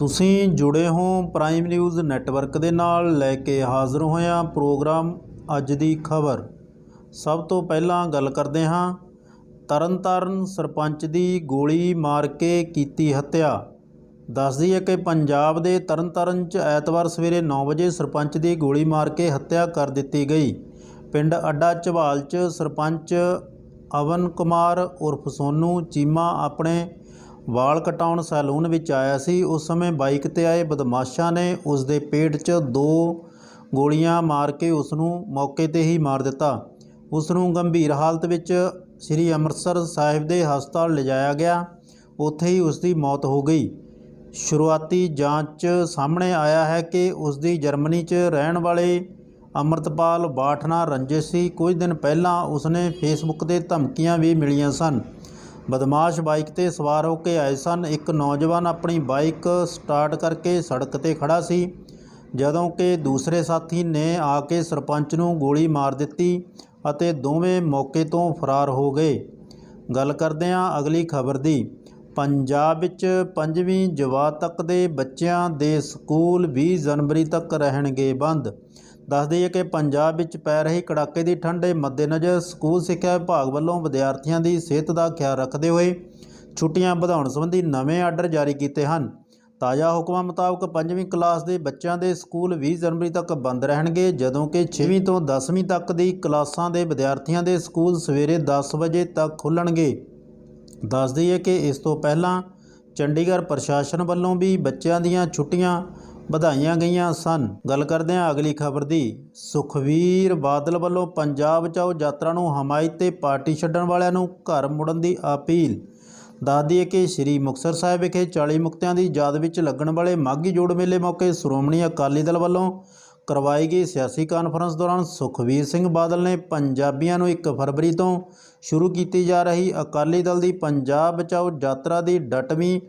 ਤੁਸੀਂ ਜੁੜੇ ਹੋ ਪ੍ਰਾਈਮ ਨਿਊਜ਼ ਨੈਟਵਰਕ ਦੇ ਨਾਲ। ਲੈ ਕੇ ਹਾਜ਼ਰ ਹੋਇਆ ਪ੍ਰੋਗਰਾਮ ਅੱਜ ਦੀ ਖਬਰ। ਸਭ ਤੋਂ ਪਹਿਲਾਂ ਗੱਲ ਕਰਦੇ ਹਾਂ। ਤਰਨਤਾਰਨ ਸਰਪੰਚ ਦੀ ਗੋਲੀ ਮਾਰ ਕੇ ਕੀਤੀ ਹੱਤਿਆ। ਦੱਸਦੀ ਹੈ ਕਿ ਪੰਜਾਬ ਦੇ ਤਰਨਤਾਰਨ 'ਚ ਐਤਵਾਰ ਸਵੇਰੇ 9 ਵਜੇ ਸਰਪੰਚ ਦੀ ਗੋਲੀ ਮਾਰ ਕੇ ਹੱਤਿਆ ਕਰ ਦਿੱਤੀ ਗਈ। ਪਿੰਡ ਅੱਡਾ ਝਵਾਲ 'ਚ ਸਰਪੰਚ ਅਵਨ ਕੁਮਾਰ ਉਰਫ ਸੋਨੂ ਚੀਮਾ ਆਪਣੇ ਵਾਲ ਕਟਾਉਣ ਸੈਲੂਨ ਵਿੱਚ ਆਇਆ ਸੀ। ਉਸ ਸਮੇਂ ਬਾਈਕ ਤੇ ਆਏ ਬਦਮਾਸ਼ਾਂ ਨੇ ਉਸ ਦੇ ਪੇਟ 'ਚ ਦੋ ਗੋਲੀਆਂ ਮਾਰ ਕੇ ਉਸ ਨੂੰ ਮੌਕੇ ਤੇ ਹੀ ਮਾਰ ਦਿੱਤਾ। ਉਸ ਨੂੰ ਗੰਭੀਰ ਹਾਲਤ ਵਿੱਚ ਸ੍ਰੀ ਅੰਮ੍ਰਿਤਸਰ ਸਾਹਿਬ ਦੇ ਹਸਪਤਾਲ ਲਿਜਾਇਆ ਗਿਆ। ਉੱਥੇ ਹੀ ਉਸ ਦੀ ਮੌਤ ਹੋ ਗਈ। ਸ਼ੁਰੂਆਤੀ ਜਾਂਚ ਸਾਹਮਣੇ ਆਇਆ ਹੈ ਕਿ ਉਸ ਦੀ ਜਰਮਨੀ 'ਚ ਰਹਿਣ ਵਾਲੇ ਅਮਰਤਪਾਲ ਬਾਠਨਾ ਰੰਜਿਸ਼ ਸੀ ਕੁਝ ਦਿਨ ਪਹਿਲਾਂ ਉਸਨੇ ਫੇਸਬੁੱਕ ਤੇ ਧਮਕੀਆਂ ਵੀ ਮਿਲੀਆਂ ਸਨ। ਬਦਮਾਸ਼ ਬਾਈਕ ਤੇ ਸਵਾਰ ਹੋ ਕੇ ਆਏ ਸਨ। ਇੱਕ ਨੌਜਵਾਨ ਆਪਣੀ ਬਾਈਕ ਸਟਾਰਟ ਕਰਕੇ ਸੜਕ ਤੇ ਖੜਾ ਸੀ। ਜਦੋਂ ਕਿ ਦੂਸਰੇ ਸਾਥੀ ਨੇ ਆ ਕੇ ਸਰਪੰਚ ਨੂੰ ਗੋਲੀ ਮਾਰ ਦਿੱਤੀ ਅਤੇ ਦੋਵੇਂ ਮੌਕੇ ਤੋਂ ਫਰਾਰ ਹੋ ਗਏ। ਗੱਲ ਕਰਦੇ ਹਾਂ ਅਗਲੀ ਖਬਰ ਦੀ। ਪੰਜਾਬ ਵਿੱਚ ਪੰਜਵੀਂ ਜਮਾਤ ਤੱਕ ਦੇ ਬੱਚਿਆਂ ਦੇ ਸਕੂਲ 20 ਜਨਵਰੀ ਤੱਕ ਰਹਿਣਗੇ ਬੰਦ। ਦੱਸ ਦਈਏ ਕਿ ਪੰਜਾਬ ਵਿੱਚ ਪੈ ਰਹੀ ਕੜਾਕੇ ਦੀ ਠੰਡ ਦੇ ਮੱਦੇਨਜ਼ਰ ਸਕੂਲ ਸਿੱਖਿਆ ਵਿਭਾਗ ਵੱਲੋਂ ਵਿਦਿਆਰਥੀਆਂ ਦੀ ਸਿਹਤ ਦਾ ਖਿਆਲ ਰੱਖਦੇ ਹੋਏ ਛੁੱਟੀਆਂ ਵਧਾਉਣ ਸੰਬੰਧੀ ਨਵੇਂ ਆਰਡਰ ਜਾਰੀ ਕੀਤੇ ਹਨ। ਤਾਜ਼ਾ ਹੁਕਮਾਂ ਮੁਤਾਬਕ ਪੰਜਵੀਂ ਕਲਾਸ ਦੇ ਬੱਚਿਆਂ ਦੇ ਸਕੂਲ 20 ਜਨਵਰੀ ਤੱਕ ਬੰਦ ਰਹਿਣਗੇ, ਜਦੋਂ ਕਿ 6ਵੀਂ ਤੋਂ 10ਵੀਂ ਤੱਕ ਦੀ ਕਲਾਸਾਂ ਦੇ ਵਿਦਿਆਰਥੀਆਂ ਦੇ ਸਕੂਲ ਸਵੇਰੇ 10 ਵਜੇ ਤੱਕ ਖੁੱਲ੍ਹਣਗੇ ਦੱਸ ਦਈਏ ਕਿ ਇਸ ਤੋਂ ਪਹਿਲਾਂ ਚੰਡੀਗੜ੍ਹ ਪ੍ਰਸ਼ਾਸਨ ਵੱਲੋਂ ਵੀ ਬੱਚਿਆਂ ਦੀਆਂ ਛੁੱਟੀਆਂ ਵਧਾਈਆਂ ਗਈਆਂ ਸਨ। ਗੱਲ ਕਰਦੇ ਹਾਂ ਅਗਲੀ ਖਬਰ ਦੀ। ਸੁਖਵੀਰ ਬਾਦਲ ਵੱਲੋਂ ਪੰਜਾਬ ਬਚਾਓ ਯਾਤਰਾ ਨੂੰ ਹਮਾਇਤ ਤੇ ਪਾਰਟੀ ਛੱਡਣ ਵਾਲਿਆਂ ਨੂੰ ਘਰ ਮੁੜਨ ਦੀ ਅਪੀਲ। ਦੱਸ ਦਈਏ ਕਿ ਸ੍ਰੀ ਮੁਕਤਸਰ ਸਾਹਿਬ ਵਿਖੇ 40 ਮੁਕਤਿਆਂ ਦੀ ਯਾਦ ਵਿੱਚ ਲੱਗਣ ਵਾਲੇ ਮਾਘੀ ਜੋੜ ਮੇਲੇ ਮੌਕੇ ਸ਼੍ਰੋਮਣੀ ਅਕਾਲੀ ਦਲ ਵੱਲੋਂ ਕਰਵਾਈ ਗਈ ਸਿਆਸੀ ਕਾਨਫਰੰਸ ਦੌਰਾਨ ਸੁਖਵੀਰ ਸਿੰਘ ਬਾਦਲ ਨੇ ਪੰਜਾਬੀਆਂ ਨੂੰ 1 ਫਰਵਰੀ ਤੋਂ ਸ਼ੁਰੂ ਕੀਤੀ ਜਾ ਰਹੀ ਅਕਾਲੀ ਦਲ ਦੀ ਪੰਜਾਬ ਬਚਾਓ ਯਾਤਰਾ ਦੀ ਡਟਵੀਂ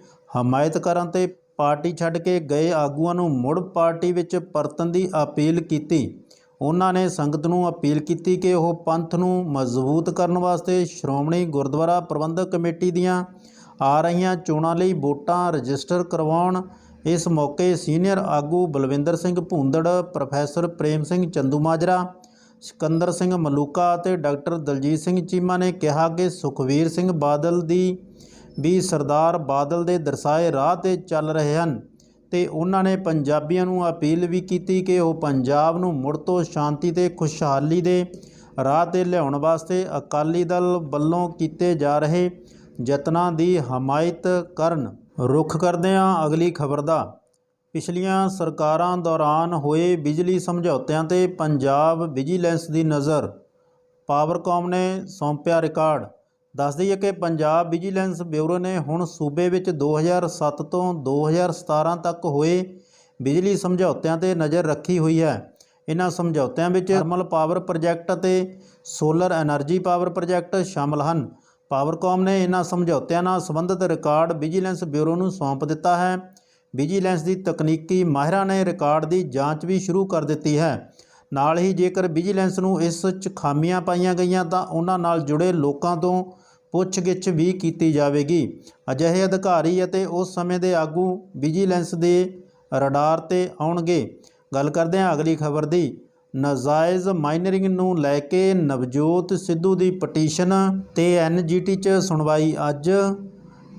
ਹਮਾਇਤ ਕਰਨ ਤੇ ਪਾਰਟੀ ਛੱਡ ਕੇ ਗਏ ਆਗੂਆਂ ਨੂੰ ਮੁੜ ਪਾਰਟੀ ਵਿੱਚ ਪਰਤਣ ਦੀ ਅਪੀਲ ਕੀਤੀ। ਉਹਨਾਂ ਨੇ ਸੰਗਤ ਨੂੰ ਅਪੀਲ ਕੀਤੀ ਕਿ ਉਹ ਪੰਥ ਨੂੰ ਮਜ਼ਬੂਤ ਕਰਨ ਵਾਸਤੇ ਸ਼੍ਰੋਮਣੀ ਗੁਰਦੁਆਰਾ ਪ੍ਰਬੰਧਕ ਕਮੇਟੀ ਦੀਆਂ ਆ ਰਹੀਆਂ ਚੋਣਾਂ ਲਈ ਵੋਟਾਂ ਰਜਿਸਟਰ ਕਰਵਾਉਣ। ਇਸ ਮੌਕੇ ਸੀਨੀਅਰ ਆਗੂ ਬਲਵਿੰਦਰ ਸਿੰਘ ਭੂੰਦੜ, ਪ੍ਰੋਫੈਸਰ ਪ੍ਰੇਮ ਸਿੰਘ ਚੰਦੂਮਾਜਰਾ ਸਿਕੰਦਰ ਸਿੰਘ ਮਲੂਕਾ ਅਤੇ ਡਾਕਟਰ ਦਲਜੀਤ ਸਿੰਘ ਚੀਮਾ ਨੇ ਕਿਹਾ ਕਿ ਸੁਖਵੀਰ ਸਿੰਘ ਬਾਦਲ ਦੀ ਵੀ ਸਰਦਾਰ ਬਾਦਲ ਦੇ ਦਰਸਾਏ ਰਾਹ ਤੇ ਚੱਲ ਰਹੇ ਹਨ ਤੇ ਉਹਨਾਂ ਨੇ ਪੰਜਾਬੀਆਂ ਨੂੰ ਅਪੀਲ ਵੀ ਕੀਤੀ ਕਿ ਉਹ ਪੰਜਾਬ ਨੂੰ ਮੁੜ ਤੋਂ ਸ਼ਾਂਤੀ ਤੇ ਖੁਸ਼ਹਾਲੀ ਦੇ ਰਾਹ ਤੇ ਲਿਆਉਣ ਵਾਸਤੇ ਅਕਾਲੀ ਦਲ ਵੱਲੋਂ ਕੀਤੇ ਜਾ ਰਹੇ ਯਤਨਾਂ ਦੀ ਹਮਾਇਤ ਕਰਨ ਰੁਖ ਕਰਦੇ ਹਾਂ ਅਗਲੀ ਖਬਰ ਦਾ। ਪਿਛਲੀਆਂ ਸਰਕਾਰਾਂ ਦੌਰਾਨ ਹੋਏ ਬਿਜਲੀ ਸਮਝੌਤਿਆਂ ਤੇ ਪੰਜਾਬ ਵਿਜੀਲੈਂਸ ਦੀ ਨਜ਼ਰ, ਪਾਵਰਕਾਮ ਨੇ ਸੌਂਪਿਆ ਰਿਕਾਰਡ। ਦੱਸ ਦਈਏ ਕਿ ਪੰਜਾਬ ਵਿਜੀਲੈਂਸ ਬਿਊਰੋ ਨੇ ਹੁਣ ਸੂਬੇ ਵਿੱਚ 2007 ਤੋਂ 2017 ਤੱਕ ਹੋਏ ਬਿਜਲੀ ਸਮਝੌਤਿਆਂ ਤੇ ਨਜ਼ਰ ਰੱਖੀ ਹੋਈ ਹੈ। ਇਹਨਾਂ ਸਮਝੌਤਿਆਂ ਵਿੱਚ ਥਰਮਲ ਪਾਵਰ ਪ੍ਰੋਜੈਕਟ ਅਤੇ ਸੋਲਰ એનર્ਜੀ ਪਾਵਰ ਪ੍ਰੋਜੈਕਟ ਸ਼ਾਮਲ ਹਨ। ਪਾਵਰਕਾਮ ਨੇ ਇਹਨਾਂ ਸਮਝੌਤਿਆਂ ਨਾਲ ਸੰਬੰਧਿਤ ਰਿਕਾਰਡ ਵਿਜੀਲੈਂਸ ਬਿਊਰੋ ਨੂੰ ਸੌਂਪ ਦਿੱਤਾ ਹੈ। ਵਿਜੀਲੈਂਸ ਦੀ ਤਕਨੀਕੀ ਮਾਹਿਰਾਂ ਨੇ ਰਿਕਾਰਡ ਦੀ ਜਾਂਚ ਵੀ ਸ਼ੁਰੂ ਕਰ ਦਿੱਤੀ ਹੈ। ਨਾਲ ਹੀ ਜੇਕਰ ਵਿਜੀਲੈਂਸ ਨੂੰ ਇਸ 'ਚ ਖਾਮੀਆਂ ਪਾਈਆਂ ਗਈਆਂ ਤਾਂ ਉਹਨਾਂ ਨਾਲ ਜੁੜੇ ਲੋਕਾਂ ਤੋਂ ਪੁੱਛਗਿੱਛ ਵੀ ਕੀਤੀ ਜਾਵੇਗੀ। ਅਜਿਹੇ ਅਧਿਕਾਰੀ ਅਤੇ ਉਸ ਸਮੇਂ ਦੇ ਆਗੂ ਵਿਜੀਲੈਂਸ ਦੇ ਰਡਾਰ ਤੇ ਆਉਣਗੇ। ਗੱਲ ਕਰਦੇ ਹਾਂ ਅਗਲੀ ਖਬਰ ਦੀ। ਨਾਜਾਇਜ਼ ਮਾਈਨਰਿੰਗ ਨੂੰ ਲੈ ਕੇ ਨਵਜੋਤ ਸਿੱਧੂ ਦੀ ਪਟੀਸ਼ਨ ਤੇ ਐਨਜੀਟੀ 'ਚ ਸੁਣਵਾਈ ਅੱਜ।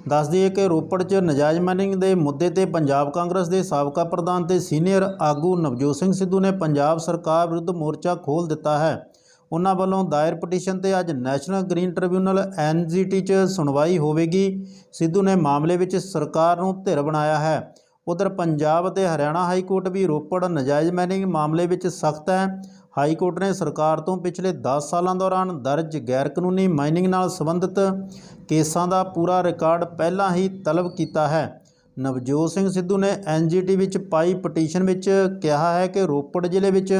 ਦੱਸ ਦਈਏ ਕਿ ਰੋਪੜ 'ਚ ਨਜਾਇਜ਼ ਮਾਈਨਿੰਗ ਦੇ ਮੁੱਦੇ ਤੇ ਪੰਜਾਬ ਕਾਂਗਰਸ ਦੇ ਸਾਬਕਾ ਪ੍ਰਧਾਨ ਤੇ ਸੀਨੀਅਰ ਆਗੂ ਨਵਜੋਤ ਸਿੰਘ ਸਿੱਧੂ ਨੇ ਪੰਜਾਬ ਸਰਕਾਰ ਵਿਰੁੱਧ ਮੋਰਚਾ ਖੋਲ੍ਹ ਦਿੱਤਾ ਹੈ। ਉਹਨਾਂ ਵੱਲੋਂ ਦਾਇਰ ਪਟੀਸ਼ਨ ਤੇ ਅੱਜ ਨੈਸ਼ਨਲ ਗ੍ਰੀਨ ਟ੍ਰਿਬਿਊਨਲ ਐਨਜੀਟੀ 'ਚ ਸੁਣਵਾਈ ਹੋਵੇਗੀ। ਸਿੱਧੂ ਨੇ ਮਾਮਲੇ ਵਿੱਚ ਸਰਕਾਰ ਨੂੰ ਧਿਰ ਬਣਾਇਆ ਹੈ। ਉਧਰ ਪੰਜਾਬ ਅਤੇ ਹਰਿਆਣਾ ਹਾਈ ਕੋਰਟ ਵੀ ਰੋਪੜ ਨਜਾਇਜ਼ ਮਾਈਨਿੰਗ ਮਾਮਲੇ ਵਿੱਚ ਸਖਤ ਹੈ। ਹਾਈ ਕੋਰਟ ਨੇ ਸਰਕਾਰ ਤੋਂ ਪਿਛਲੇ 10 ਸਾਲਾਂ ਦੌਰਾਨ ਦਰਜ ਗੈਰਕਾਨੂੰਨੀ ਮਾਈਨਿੰਗ ਨਾਲ ਸੰਬੰਧਿਤ ਕੇਸਾਂ ਦਾ ਪੂਰਾ ਰਿਕਾਰਡ ਪਹਿਲਾਂ ਹੀ ਤਲਬ ਕੀਤਾ ਹੈ। ਨਵਜੋਤ ਸਿੰਘ ਸਿੱਧੂ ਨੇ ਐਨਜੀਟੀ ਵਿੱਚ ਪਾਈ ਪਟੀਸ਼ਨ ਵਿੱਚ ਕਿਹਾ ਹੈ ਕਿ ਰੋਪੜ ਜ਼ਿਲ੍ਹੇ ਵਿੱਚ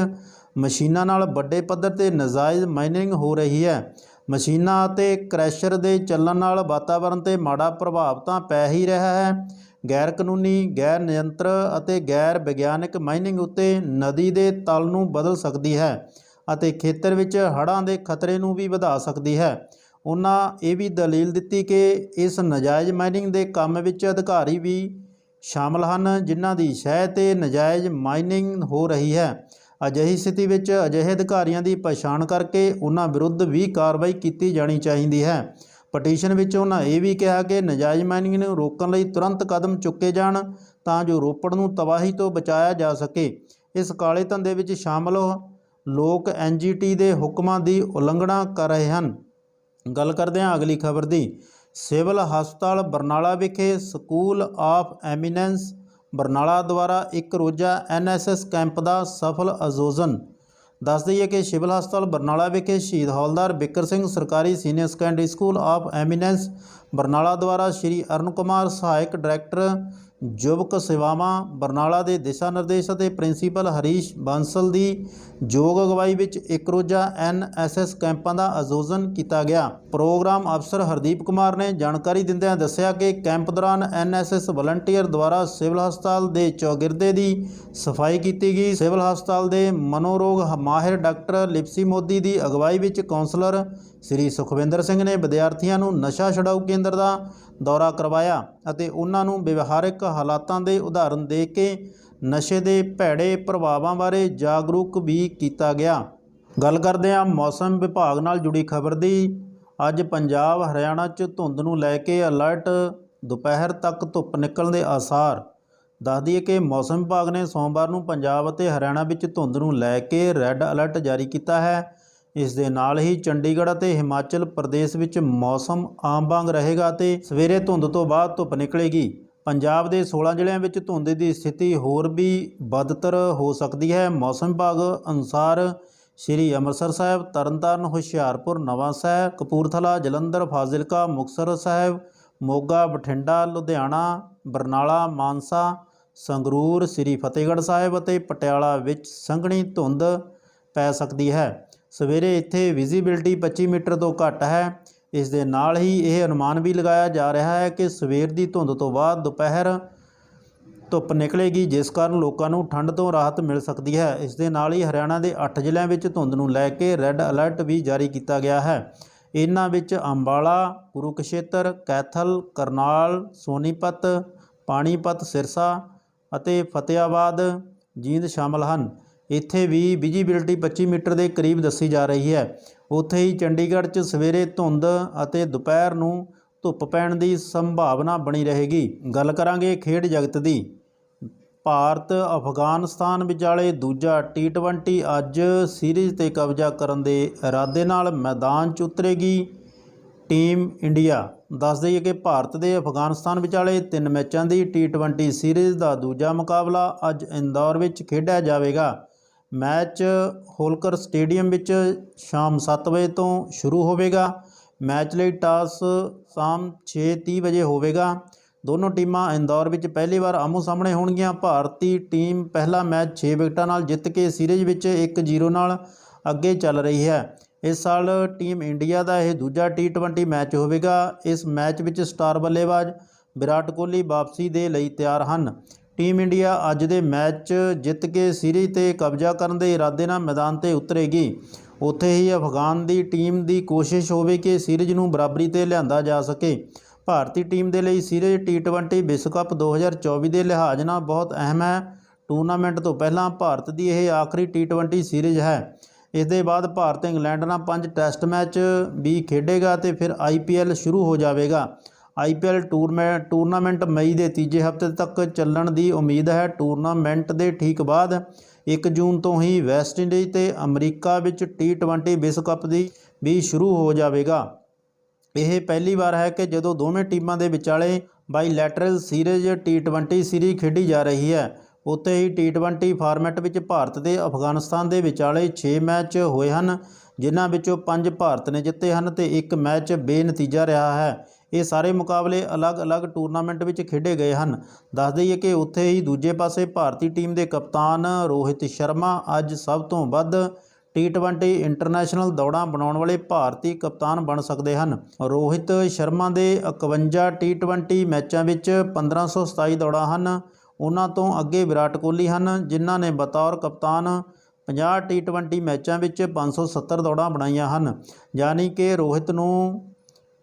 ਮਸ਼ੀਨਾਂ ਨਾਲ ਵੱਡੇ ਪੱਧਰ ਤੇ ਨਾਜਾਇਜ਼ ਮਾਈਨਿੰਗ ਹੋ ਰਹੀ ਹੈ। ਮਸ਼ੀਨਾਂ ਅਤੇ ਕ੍ਰੈਸ਼ਰ ਦੇ ਚੱਲਣ ਨਾਲ ਵਾਤਾਵਰਣ ਤੇ ਮਾੜਾ ਪ੍ਰਭਾਵ ਤਾਂ ਪੈ ਹੀ ਰਿਹਾ ਹੈ। ਗੈਰ ਕਾਨੂੰਨੀ ਗੈਰ ਨਿਯੰਤਰ ਅਤੇ ਗੈਰ ਵਿਗਿਆਨਕ ਮਾਈਨਿੰਗ ਉੱਤੇ ਨਦੀ ਦੇ ਤਲ ਨੂੰ ਬਦਲ ਸਕਦੀ ਹੈ ਅਤੇ ਖੇਤਰ ਵਿੱਚ ਹੜ੍ਹਾਂ ਦੇ ਖਤਰੇ ਨੂੰ ਵੀ ਵਧਾ ਸਕਦੀ ਹੈ। ਉਹਨਾਂ ਇਹ ਵੀ ਦਲੀਲ ਦਿੱਤੀ ਕਿ ਇਸ ਨਾਜਾਇਜ਼ ਮਾਈਨਿੰਗ ਦੇ ਕੰਮ ਵਿੱਚ ਅਧਿਕਾਰੀ ਵੀ ਸ਼ਾਮਲ ਹਨ, ਜਿਨ੍ਹਾਂ ਦੀ ਸ਼ਹਿ ਤੇ ਨਜਾਇਜ਼ ਮਾਈਨਿੰਗ ਹੋ ਰਹੀ ਹੈ। ਅਜਿਹੀ ਸਥਿਤੀ ਵਿੱਚ ਅਜਿਹੇ ਅਧਿਕਾਰੀਆਂ ਦੀ ਪਛਾਣ ਕਰਕੇ ਉਹਨਾਂ ਵਿਰੁੱਧ ਵੀ ਕਾਰਵਾਈ ਕੀਤੀ ਜਾਣੀ ਚਾਹੀਦੀ ਹੈ। ਪਟੀਸ਼ਨ ਵਿੱਚ ਉਹਨਾਂ ਇਹ ਵੀ ਕਿਹਾ ਕਿ ਨਜਾਇਜ਼ ਮਾਈਨਿੰਗ ਨੂੰ ਰੋਕਣ ਲਈ ਤੁਰੰਤ ਕਦਮ ਚੁੱਕੇ ਜਾਣ ਤਾਂ ਜੋ ਰੋਪੜ ਨੂੰ ਤਬਾਹੀ ਤੋਂ ਬਚਾਇਆ ਜਾ ਸਕੇ। ਇਸ ਕਾਲੇ ਧੰਦੇ ਵਿੱਚ ਸ਼ਾਮਲ ਲੋਕ ਐਨਜੀਟੀ ਦੇ ਹੁਕਮਾਂ ਦੀ ਉਲੰਘਣਾ ਕਰ ਰਹੇ ਹਨ। ਗੱਲ ਕਰਦੇ ਹਾਂ ਅਗਲੀ ਖਬਰ ਦੀ, ਸਿਵਲ ਹਸਪਤਾਲ ਬਰਨਾਲਾ ਵਿਖੇ ਸਕੂਲ ਆਫ ਐਮੀਨੈਂਸ ਬਰਨਾਲਾ ਦੁਆਰਾ ਇੱਕ ਰੋਜ਼ਾ ਐਨਐਸਐਸ ਕੈਂਪ ਦਾ ਸਫਲ ਆਯੋਜਨ। ਦੱਸ ਦਈਏ ਕਿ ਸਿਵਲ ਹਸਪਤਾਲ ਬਰਨਾਲਾ ਵਿਖੇ ਸ਼ਹੀਦ ਹੌਲਦਾਰ ਬਿੱਕਰ ਸਿੰਘ ਸਰਕਾਰੀ senior secondary school of eminence Barnala ਦੁਆਰਾ ਸ਼੍ਰੀ ਅਰੁਣ ਕੁਮਾਰ ਸਹਾਇਕ ਡਾਇਰੈਕਟਰ ਯੁਵਕ ਸੇਵਾਵਾਂ, ਬਰਨਾਲਾ ਦੇ ਦਿਸ਼ਾ ਨਿਰਦੇਸ਼ ਅਤੇ ਪ੍ਰਿੰਸੀਪਲ ਹਰੀਸ਼ ਬਾਂਸਲ ਦੀ ਯੋਗ ਅਗਵਾਈ ਵਿੱਚ ਇੱਕ ਰੋਜ਼ਾ ਐਨਐਸਐਸ ਕੈਂਪਾਂ ਦਾ ਆਯੋਜਨ ਕੀਤਾ ਗਿਆ। ਪ੍ਰੋਗਰਾਮ ਅਫਸਰ ਹਰਦੀਪ ਕੁਮਾਰ ਨੇ ਜਾਣਕਾਰੀ ਦਿੰਦਿਆਂ ਦੱਸਿਆ ਕਿ ਕੈਂਪ ਦੌਰਾਨ ਐਨਐਸਐਸ ਵਲੰਟੀਅਰ ਦੁਆਰਾ ਸਿਵਲ ਹਸਪਤਾਲ ਦੇ ਚੌਗਿਰਦੇ ਦੀ ਸਫ਼ਾਈ ਕੀਤੀ ਗਈ। ਸਿਵਲ ਹਸਪਤਾਲ ਦੇ ਮਨੋਰੋਗ ਮਾਹਿਰ ਡਾਕਟਰ ਲਿਪਸੀ ਮੋਦੀ ਦੀ ਅਗਵਾਈ ਵਿੱਚ ਕਾਉਂਸਲਰ ਸ੍ਰੀ ਸੁਖਵਿੰਦਰ ਸਿੰਘ ਨੇ ਵਿਦਿਆਰਥੀਆਂ ਨੂੰ ਨਸ਼ਾ ਛਡਾਊ ਕੇਂਦਰ ਦਾ ਦੌਰਾ ਕਰਵਾਇਆ ਅਤੇ ਉਹਨਾਂ ਨੂੰ ਵਿਵਹਾਰਿਕ ਹਾਲਾਤਾਂ ਦੇ ਉਦਾਹਰਨ ਦੇ ਕੇ ਨਸ਼ੇ ਦੇ ਭੈੜੇ ਪ੍ਰਭਾਵਾਂ ਬਾਰੇ ਜਾਗਰੂਕ ਵੀ ਕੀਤਾ ਗਿਆ। ਗੱਲ ਕਰਦੇ ਹਾਂ ਮੌਸਮ ਵਿਭਾਗ ਨਾਲ ਜੁੜੀ ਖਬਰ ਦੀ ਅੱਜ ਪੰਜਾਬ ਹਰਿਆਣਾ 'ਚ ਧੁੰਦ ਨੂੰ ਲੈ ਕੇ ਅਲਰਟ। ਦੁਪਹਿਰ ਤੱਕ ਧੁੱਪ ਨਿਕਲਣ ਦੇ ਆਸਾਰ। ਦੱਸ ਦਈਏ ਕਿ ਮੌਸਮ ਵਿਭਾਗ ਨੇ ਸੋਮਵਾਰ ਨੂੰ ਪੰਜਾਬ ਅਤੇ ਹਰਿਆਣਾ ਵਿੱਚ ਧੁੰਦ ਨੂੰ ਲੈ ਕੇ ਰੈੱਡ ਅਲਰਟ ਜਾਰੀ ਕੀਤਾ ਹੈ। ਇਸ ਦੇ ਨਾਲ ਹੀ ਚੰਡੀਗੜ੍ਹ ਅਤੇ ਹਿਮਾਚਲ ਪ੍ਰਦੇਸ਼ ਵਿੱਚ ਮੌਸਮ ਆਮ ਵਾਂਗ ਰਹੇਗਾ ਤੇ ਸਵੇਰੇ ਧੁੰਦ ਤੋਂ ਬਾਅਦ ਧੁੱਪ ਨਿਕਲੇਗੀ। ਪੰਜਾਬ ਦੇ 16 ਜ਼ਿਲ੍ਹਿਆਂ ਵਿੱਚ ਧੁੰਦ ਦੀ ਸਥਿਤੀ ਹੋਰ ਵੀ ਬਦਤਰ ਹੋ ਸਕਦੀ ਹੈ। ਮੌਸਮ ਵਿਭਾਗ ਅਨੁਸਾਰ ਸ਼੍ਰੀ ਅੰਮ੍ਰਿਤਸਰ ਸਾਹਿਬ, ਤਰਨਤਾਰਨ, ਹੁਸ਼ਿਆਰਪੁਰ, ਨਵਾਂ ਨਵਾਂਸ਼ਹਿਰ ਕਪੂਰਥਲਾ, ਜਲੰਧਰ, ਫਾਜ਼ਿਲਕਾ, ਮੁਕਤਸਰ ਸਾਹਿਬ, ਮੋਗਾ, ਬਠਿੰਡਾ, ਲੁਧਿਆਣਾ, ਬਰਨਾਲਾ, ਮਾਨਸਾ, ਸੰਗਰੂਰ, ਸ੍ਰੀ ਫਤਿਹਗੜ੍ਹ ਸਾਹਿਬ ਅਤੇ ਪਟਿਆਲਾ ਵਿੱਚ ਸੰਘਣੀ ਧੁੰਦ ਪੈ ਸਕਦੀ ਹੈ। ਸਵੇਰੇ ਇੱਥੇ ਵਿਜ਼ਿਬਿਲਟੀ 25 ਮੀਟਰ ਤੋਂ ਘੱਟ ਹੈ। ਇਸ ਦੇ ਨਾਲ ਹੀ ਇਹ ਅਨੁਮਾਨ ਵੀ ਲਗਾਇਆ ਜਾ ਰਿਹਾ ਹੈ ਕਿ ਸਵੇਰ ਦੀ ਧੁੰਦ ਤੋਂ ਬਾਅਦ ਦੁਪਹਿਰ ਧੁੱਪ ਨਿਕਲੇਗੀ, ਜਿਸ ਕਾਰਨ ਲੋਕਾਂ ਨੂੰ ਠੰਡ ਤੋਂ ਰਾਹਤ ਮਿਲ ਸਕਦੀ ਹੈ। ਇਸ ਦੇ ਨਾਲ ਹੀ ਹਰਿਆਣਾ ਦੇ 8 ਜ਼ਿਲ੍ਹਿਆਂ ਵਿੱਚ ਧੁੰਦ ਨੂੰ ਲੈ ਕੇ ਰੈੱਡ ਅਲਰਟ ਵੀ ਜਾਰੀ ਕੀਤਾ ਗਿਆ ਹੈ। ਇਹਨਾਂ ਵਿੱਚ ਅੰਬਾਲਾ, ਕੁਰੂਕਸ਼ੇਤਰ, ਕੈਥਲ, ਕਰਨਾਲ, ਸੋਨੀਪਤ, ਪਾਣੀਪਤ, ਸਿਰਸਾ ਅਤੇ ਫਤਿਆਬਾਦ ਜੀਂਦ ਸ਼ਾਮਲ ਹਨ। ਇੱਥੇ ਵੀ ਵਿਜੀਬਿਲਟੀ 25 ਮੀਟਰ ਦੇ ਕਰੀਬ ਦੱਸੀ ਜਾ ਰਹੀ ਹੈ। ਉੱਥੇ ਹੀ ਚੰਡੀਗੜ੍ਹ 'ਚ ਸਵੇਰੇ ਧੁੰਦ ਅਤੇ ਦੁਪਹਿਰ ਨੂੰ ਧੁੱਪ ਪੈਣ ਦੀ ਸੰਭਾਵਨਾ ਬਣੀ ਰਹੇਗੀ। ਗੱਲ ਕਰਾਂਗੇ ਖੇਡ ਜਗਤ ਦੀ। ਭਾਰਤ ਅਫਗਾਨਿਸਤਾਨ ਵਿਚਾਲੇ ਦੂਜਾ ਟੀ20 ਅੱਜ ਸੀਰੀਜ਼ ਤੇ ਕਬਜ਼ਾ ਕਰਨ ਦੇ ਇਰਾਦੇ ਨਾਲ ਮੈਦਾਨ 'ਚ ਉਤਰੇਗੀ ਟੀਮ ਇੰਡੀਆ। ਦੱਸ ਦਈਏ ਕਿ ਭਾਰਤ ਦੇ ਅਫਗਾਨਿਸਤਾਨ ਵਿਚਾਲੇ ਤਿੰਨ ਮੈਚਾਂ ਦੀ ਟੀ20 ਸੀਰੀਜ਼ ਦਾ ਦੂਜਾ ਮੁਕਾਬਲਾ ਅੱਜ ਇੰਦੌਰ ਵਿੱਚ ਖੇਡਿਆ ਜਾਵੇਗਾ। ਮੈਚ ਹੋਲਕਰ ਸਟੇਡੀਅਮ ਵਿੱਚ ਸ਼ਾਮ 7 ਵਜੇ ਤੋਂ ਸ਼ੁਰੂ ਹੋਵੇਗਾ। ਮੈਚ ਲਈ ਟਾਸ ਸ਼ਾਮ 6:30 ਵਜੇ ਹੋਵੇਗਾ। ਦੋਨੋਂ ਟੀਮਾਂ ਇੰਦੌਰ ਵਿੱਚ ਪਹਿਲੀ ਵਾਰ ਆਮੋ ਸਾਹਮਣੇ ਹੋਣਗੀਆਂ। ਭਾਰਤੀ ਟੀਮ ਪਹਿਲਾ ਮੈਚ 6 ਵਿਕਟਾਂ ਨਾਲ ਜਿੱਤ ਕੇ ਸੀਰੀਜ਼ ਵਿੱਚ 1-0 ਨਾਲ ਅੱਗੇ ਚੱਲ ਰਹੀ ਹੈ। ਇਸ ਸਾਲ ਟੀਮ ਇੰਡੀਆ ਦਾ ਇਹ ਦੂਜਾ ਟੀ20 ਮੈਚ ਹੋਵੇਗਾ। ਇਸ ਮੈਚ ਵਿੱਚ ਸਟਾਰ ਬੱਲੇਬਾਜ਼ ਵਿਰਾਟ ਕੋਹਲੀ ਵਾਪਸੀ ਦੇ ਲਈ ਤਿਆਰ ਹਨ। ਟੀਮ ਇੰਡੀਆ ਅੱਜ ਦੇ ਮੈਚ ਜਿੱਤ ਕੇ ਸੀਰੀਜ਼ ਤੇ ਕਬਜ਼ਾ ਕਰਨ ਦੇ ਇਰਾਦੇ ਨਾਲ ਮੈਦਾਨ ਤੇ ਉਤਰੇਗੀ। ਉੱਥੇ ਹੀ ਅਫਗਾਨ ਦੀ ਟੀਮ ਦੀ ਕੋਸ਼ਿਸ਼ ਹੋਵੇ ਕਿ ਸੀਰੀਜ਼ ਨੂੰ ਬਰਾਬਰੀ ਤੇ ਲਿਆਂਦਾ ਜਾ ਸਕੇ। ਭਾਰਤੀ ਟੀਮ ਦੇ ਲਈ ਸੀਰੀਜ਼ ਟੀ20 ਵਿਸ਼ਵ ਕੱਪ 2024 ਦੇ ਲਿਹਾਜ਼ ਨਾਲ ਬਹੁਤ ਅਹਿਮ ਹੈ। ਟੂਰਨਾਮੈਂਟ ਤੋਂ ਪਹਿਲਾਂ ਭਾਰਤ ਦੀ ਇਹ ਆਖਰੀ ਟੀ20 ਸੀਰੀਜ਼ ਹੈ। ਇਸ ਦੇ ਬਾਅਦ ਭਾਰਤ ਇੰਗਲੈਂਡ ਨਾਲ ਪੰਜ ਟੈਸਟ ਮੈਚ ਵੀ ਖੇਡੇਗਾ ਤੇ ਫਿਰ ਆਈਪੀਐਲ ਸ਼ੁਰੂ ਹੋ ਜਾਵੇਗਾ। ਆਈਪੀਐਲ ਟੂਰਨਾਮੈਂਟ ਟੂਰਨਾਮੈਂਟ ਮਈ ਦੇ ਤੀਜੇ ਹਫ਼ਤੇ ਤੱਕ ਚੱਲਣ ਦੀ ਉਮੀਦ ਹੈ। ਟੂਰਨਾਮੈਂਟ ਦੇ ਠੀਕ ਬਾਅਦ 1 ਜੂਨ ਤੋਂ ਹੀ ਵੈਸਟ ਇੰਡੀਜ਼ ਤੇ ਅਮਰੀਕਾ ਵਿੱਚ ਟੀ20 ਵਿਸ਼ਵ ਕੱਪ ਦੀ ਵੀ ਸ਼ੁਰੂ ਹੋ ਜਾਵੇਗਾ। ਇਹ ਪਹਿਲੀ ਵਾਰ ਹੈ ਕਿ ਜਦੋਂ ਦੋਵੇਂ ਟੀਮਾਂ ਦੇ ਵਿਚਾਲੇ ਬਾਈਲੈਟਰਲ ਸੀਰੀਜ਼ ਟੀ20 ਸੀਰੀਜ਼ ਖੇਡੀ ਜਾ ਰਹੀ ਹੈ। ਉੱਥੇ ਹੀ ਟੀ20 ਫਾਰਮੈਟ ਵਿੱਚ ਭਾਰਤ ਤੇ ਅਫਗਾਨਿਸਤਾਨ ਦੇ ਵਿਚਾਲੇ 6 ਮੈਚ ਹੋਏ ਹਨ, ਜਿਨ੍ਹਾਂ ਵਿੱਚੋਂ 5 ਭਾਰਤ ਨੇ ਜਿੱਤੇ ਹਨ ਤੇ ਇੱਕ ਮੈਚ ਬੇਨਤੀਜਾ ਰਿਹਾ ਹੈ। ਇਹ ਸਾਰੇ ਮੁਕਾਬਲੇ ਅਲੱਗ-ਅਲੱਗ ਟੂਰਨਾਮੈਂਟ ਵਿੱਚ ਖੇਡੇ ਗਏ ਹਨ। ਦੱਸ ਦਈਏ ਕਿ ਉੱਥੇ ਹੀ ਦੂਜੇ ਪਾਸੇ ਭਾਰਤੀ ਟੀਮ ਦੇ ਕਪਤਾਨ ਰੋਹਿਤ ਸ਼ਰਮਾ ਅੱਜ ਸਭ ਤੋਂ ਵੱਧ ਟੀ20 ਇੰਟਰਨੈਸ਼ਨਲ ਦੌੜਾਂ ਬਣਾਉਣ ਵਾਲੇ ਭਾਰਤੀ ਕਪਤਾਨ ਬਣ ਸਕਦੇ ਹਨ। ਰੋਹਿਤ ਸ਼ਰਮਾ ਦੇ 51 ਟੀ20 ਮੈਚਾਂ ਵਿੱਚ 1527 ਦੌੜਾਂ ਹਨ। ਉਹਨਾਂ ਤੋਂ ਅੱਗੇ ਵਿਰਾਟ ਕੋਹਲੀ ਹਨ, ਜਿਨ੍ਹਾਂ ਨੇ ਬਤੌਰ ਕਪਤਾਨ 50 ਟੀ20 ਮੈਚਾਂ ਵਿੱਚ 570 ਦੌੜਾਂ ਬਣਾਈਆਂ ਹਨ। ਯਾਨੀ ਕਿ ਰੋਹਿਤ ਨੂੰ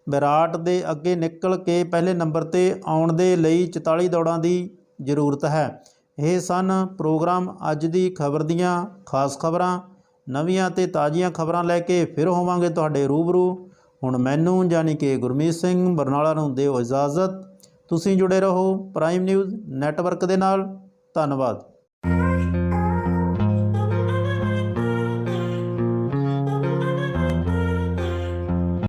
ਵਿਰਾਟ ਦੇ ਅੱਗੇ ਨਿਕਲ ਕੇ ਪਹਿਲੇ ਨੰਬਰ ਤੇ ਆਉਣ ਦੇ ਲਈ 44 ਦੌੜਾਂ ਦੀ ਜ਼ਰੂਰਤ ਹੈ। ਇਹ ਸਨ ਪ੍ਰੋਗਰਾਮ ਅੱਜ ਦੀ ਖਬਰ ਦੀਆਂ ਖਾਸ ਖਬਰਾਂ। ਨਵੀਆਂ ਤੇ ਤਾਜ਼ੀਆਂ ਖਬਰਾਂ ਲੈ ਕੇ ਫਿਰ ਹੋਵਾਂਗੇ ਤੁਹਾਡੇ ਰੂਬਰੂ। ਹੁਣ ਮੈਨੂੰ ਯਾਨੀ ਕਿ ਗੁਰਮੀਤ ਸਿੰਘ ਬਰਨਾਲਾ ਨੂੰ ਦਿਓ ਇਜਾਜ਼ਤ। ਤੁਸੀਂ ਜੁੜੇ ਰਹੋ ਪ੍ਰਾਈਮ ਨਿਊਜ਼ ਨੈਟਵਰਕ ਦੇ ਨਾਲ। ਧੰਨਵਾਦ।